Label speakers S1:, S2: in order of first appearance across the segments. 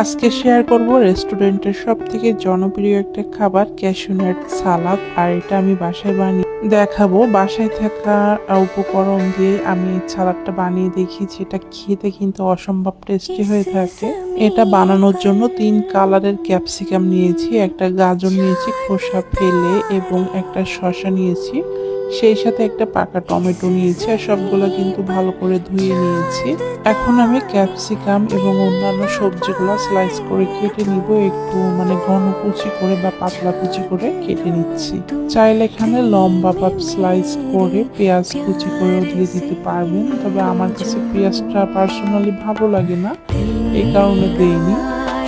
S1: আজকে শেয়ার করব রেস্টুরেন্টের সব থেকে জনপ্রিয় একটা খাবার ক্যাশুনাট সালাদ আর এটা আমি বাসায় বানিয়ে দেখাবো। বাসায় থাকা উপকরণ দিয়ে আমি এই সালাদটা বানিয়ে দেখিয়েছি। এটা খেতে কিন্তু অসম্ভব টেস্টি হয়ে থাকে। এটা বানানোর জন্য তিন কালারের ক্যাপসিকাম নিয়েছি একটা গাজর নিয়েছি খোসা ফেলে এবং একটা শসা নিয়েছি। সেই সাথে একটা পাকা টমেটো নিয়েছি আর সবগুলো কিন্তু ভালো করে ধুয়ে নিয়েছি। এখন আমি ক্যাপসিকাম এবং অন্যান্য সবজিগুলো স্লাইস করে কেটে নিব, একটু মানে ঘন কুচি করে বা পাতলা কুচি করে কেটে নিচ্ছি। চাইলে এখানে লম্বা বা স্লাইস করে পেঁয়াজ কুচি করেও দিয়ে দিতে পারবেন, তবে আমার কাছে পেঁয়াজটা পার্সোনালি ভালো লাগে না, এই কারণে দেইনি।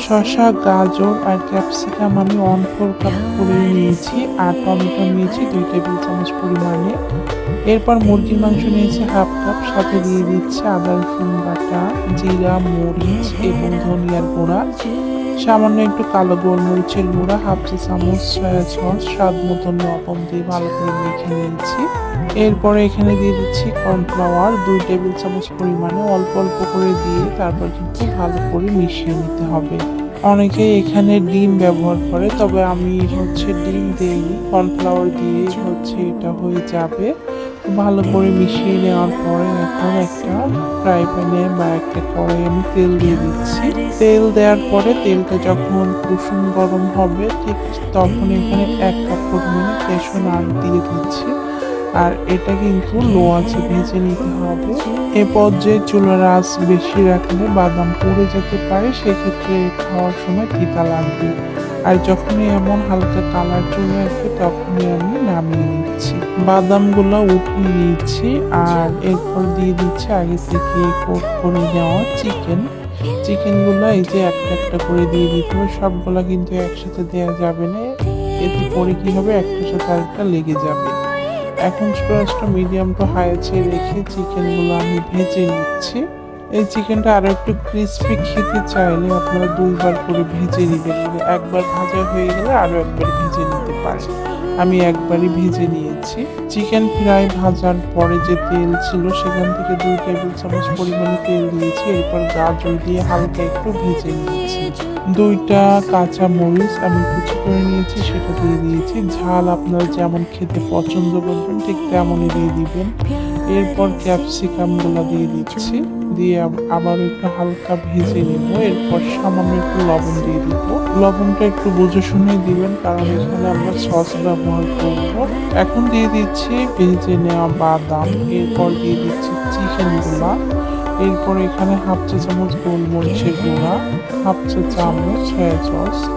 S1: শসা, গাজর আর ক্যাপসিকাম আমি অন ফোর কাপ করে নিয়েছি আর টমেটো নিয়েছি দুই টেবিল চামচ পরিমাণে। এরপর মুরগির মাংস নিয়েছি হাফ কাপ সাথে দিয়ে দিচ্ছে আদা রসুন বাটা, জিরা, মরিচ এবং ধনিয়ার গুঁড়া। সামান্য একটু কালো গোলমরিচের গুঁড়া, হাফ চা চামচ সয়া সস, স্বাদ মতো লবণ দিয়ে ভালো করে মেখে নিয়েছি। এরপরে এখানে দিয়ে দিচ্ছি কর্নফ্লাওয়ার, দুই টেবিল চামচ পরিমাণে অল্প অল্প করে দিয়ে তারপর কিন্তু ভালো করে মিশিয়ে নিতে হবে। অনেকে এখানে ডিম ব্যবহার করে, তবে আমি হচ্ছে ডিম দিইনি, কর্নফ্লাওয়ার দিয়ে হচ্ছে এটা হয়ে যাবে। ভালো করে মিশিয়ে নেওয়ার পরে এখন একটা ফ্রাই প্যানে বা একটা কড়াই আমি তেল দিয়ে দিচ্ছি। তেল দেওয়ার পরে তেলটা যখন কুসুম গরম হবে, ঠিক তখন এখানে এক কাপ পরিমাণে বেসন আর দিয়ে দিচ্ছি। আর এটা কিন্তু লো আছে ভেজে নিতে হবে। এ পর্যায়ে চুলার আঁচ বেশি রাখলে বাদাম পুড়ে যেতে পারে, সেক্ষেত্রে খাওয়ার সময় তিতা লাগবে। আর যখনই এমন হালকা কালার চলে আসবে তখনই আমি নামিয়ে নিচ্ছি। বাদামগুলো উঠিয়ে নিচ্ছি আর এরপর দিয়ে দিচ্ছি আগে থেকে কোট করে নেওয়া চিকেন। চিকেনগুলো এই যে একটা একটা করে দিয়ে দিতে হবে, সবগুলো কিন্তু একসাথে দেওয়া যাবে না। এতে করে কি হবে? একটার সাথে আরেকটা লেগে যাবে। এখন চুলাসটা মিডিয়াম টু হাই আছে রেখে চিকেনগুলো আমি ভেজে নিচ্ছি। এই চিকেনটা আরও একটু ক্রিস্পি খেতে চাইলে আপনারা দুইবার করে ভেজে নেবেন। একবার ভাজা হয়ে গেলে আরও একবার ভেজে নিতে পারেন। আমি একবারই ভেজে নিয়েছি। চিকেন ফ্রাই ভাজার পরে যে তেল ছিল, সেখান থেকে দুই টেবিল চামচ পরিমাণে তেল দিয়েছি। এরপর গাজর দিয়ে হালকা একটু ভেজে নিয়েছি। দুইটা কাঁচা মরিচ আমি কুচি করে নিয়েছি, সেটা দিয়ে দিয়েছি। ঝাল আপনারা যেমন খেতে পছন্দ করবেন, ঠিক তেমনই দিয়ে দিবেন। এরপর ক্যাপসিকামগুলো দিয়ে দিচ্ছি। দিয়ে আব- আবার একটু হালকা ভেজে নিব। এরপর সামান্য একটু লবণ দিয়ে দিব। লবণটা একটু বুঝে শুনে দিবেন, কারণ এখানে আমরা সস ব্যবহার করব। এখন দিয়ে দিচ্ছি ভেজে নেওয়া বাদাম, এরপর দিয়ে দিচ্ছি চিকেনগুলা এরপর এখানে হাফ চা চামচ গোলমরিচের গুঁড়া, হাফ চা চামচ সয়া সস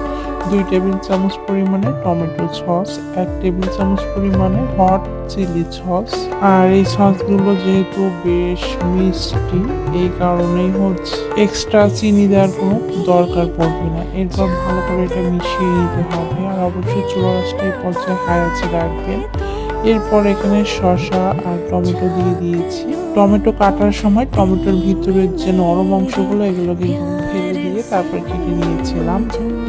S1: দুই টেবিল চামচ পরিমাণে টমেটো সস, এক টেবিল চামচ পরিমাণে হট চিলি সস। আর এই সসগুলো যেহেতু বেশ মিষ্টি, এই কারণেই হচ্ছে। এক্সট্রা চিনি দেওয়ার কোনো দরকার পড়বে না। এরপর ভালো করে এটা মিশিয়ে নিতে হবে। আর অবশ্যই চুলা রাসটা এই পর্যায়ে হাই রাখবেন। এরপর এখানে শসা আর টমেটো দিয়ে দিয়েছি। টমেটো কাটার সময় টমেটোর ভিতরের যে নরম অংশগুলো, এগুলো কিন্তু ফেলে তারপর কেটে নিয়েছিলাম।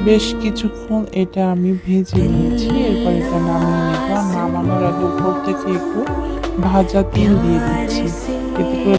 S1: বেশ কিছুক্ষণ এটা আমি ভেজে নিয়েছি, এরপর এটা নামিয়ে নেব। নামানোর আগে উপর থেকে একটু ভাজা তেল দিয়ে দিচ্ছি। এতে করে